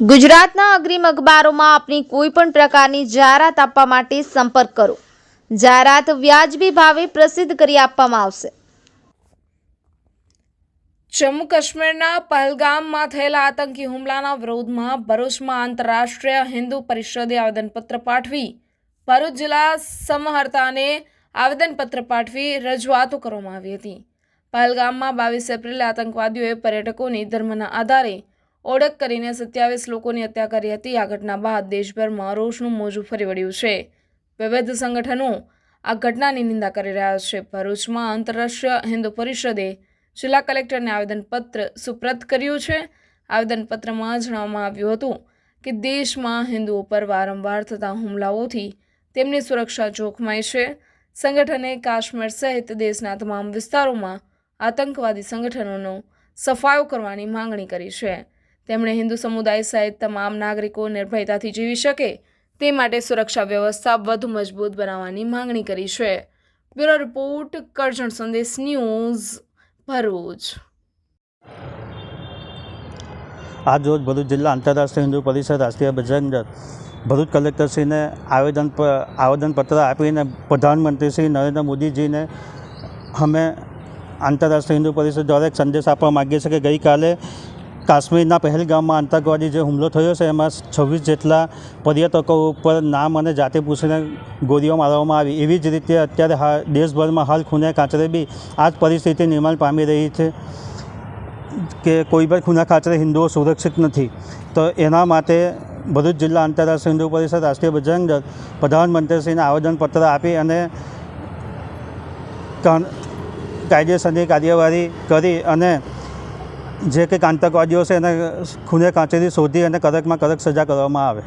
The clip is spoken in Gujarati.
ગુજરાતના અગ્રીમ અખબારોમાં આપની કોઈ પણ પ્રકારની જાહેરાત આપવા માટે સંપર્ક કરો. જાહેરાત વ્યાજબી ભાવે પ્રસિદ્ધ કરી આપવામાં આવશે. જમ્મુ કાશ્મીરના પહલગામમાં થયેલા આતંકી હુમલાના વિરોધમાં ભરૂચમાં આંતરરાષ્ટ્રીય હિન્દુ પરિષદે આવેદનપત્ર પાઠવી. ભરૂચ જિલ્લા સમહર્તાને આવેદનપત્ર પાઠવી રજૂઆતો કરવામાં આવી હતી. પહલગામમાં બાવીસ એપ્રિલે આતંકવાદીઓએ પર્યટકોની ધર્મના આધારે ઓળખ કરીને સત્યાવીસ લોકોની હત્યા કરી હતી. આ ઘટના બાદ દેશભરમાં રોષનું મોજું ફરી વળ્યું છે. વિવિધ સંગઠનો આ ઘટનાની નિંદા કરી રહ્યા છે. ભરૂચમાં આંતરરાષ્ટ્રીય હિન્દુ પરિષદે જિલ્લા કલેક્ટરને આવેદનપત્ર સુપ્રત કર્યું છે. આવેદનપત્રમાં જણાવવામાં આવ્યું હતું કે દેશમાં હિન્દુઓ પર વારંવાર થતા હુમલાઓથી તેમની સુરક્ષા જોખમાય છે. સંગઠને કાશ્મીર સહિત દેશના તમામ વિસ્તારોમાં આતંકવાદી સંગઠનોનો સફાયો કરવાની માંગણી કરી છે. તેમણે હિન્દુ સમુદાય સહિત તમામ નાગરિકો નિર્ભયતાથી જીવી શકે તે માટે સુરક્ષા વ્યવસ્થા વધુ મજબૂત બનાવવાની માંગણી કરી છે. બ્યુરો રિપોર્ટ, કરજણ સંદેશ ન્યૂઝ, ભરૂચ. આજરોજ ભરૂચ જિલ્લા આંતરરાષ્ટ્રીય હિન્દુ પરિષદ રાષ્ટ્રીય બજરંગ ભરૂચ કલેક્ટરશ્રીને આવેદન આવેદનપત્ર આપીને પ્રધાનમંત્રી શ્રી નરેન્દ્ર મોદીજીને અમે આંતરરાષ્ટ્રીય હિન્દુ પરિષદ દ્વારા એક સંદેશ આપવા માગીએ છીએ કે ગઈકાલે કાશ્મીરના પહેલગામમાં આતંકવાદી જે હુમલો થયો છે, એમાં છવ્વીસ જેટલા પર્યટકો ઉપર નામ અને જાતે પૂછીને ગોળીઓ મારવામાં આવી. એવી જ રીતે અત્યારે હા, દેશભરમાં હાલ ખૂને કાંચરે બી આ જ પરિસ્થિતિ નિર્માણ પામી રહી છે કે કોઈ પણ ખૂના ખાચરે હિન્દુઓ સુરક્ષિત નથી. તો એના માટે ભરૂચ જિલ્લા આંતરરાષ્ટ્રીય હિન્દુ પરિષદ, રાષ્ટ્રીય બજરંગ દળ, પ્રધાનમંત્રીશ્રીને આવેદનપત્ર આપી અને કાયદેસરની કાર્યવાહી કરી અને જે કંઈક આતંકવાદીઓ છે એને ખૂને કાંચેથી શોધી અને કડકમાં કડક સજા કરવામાં આવે.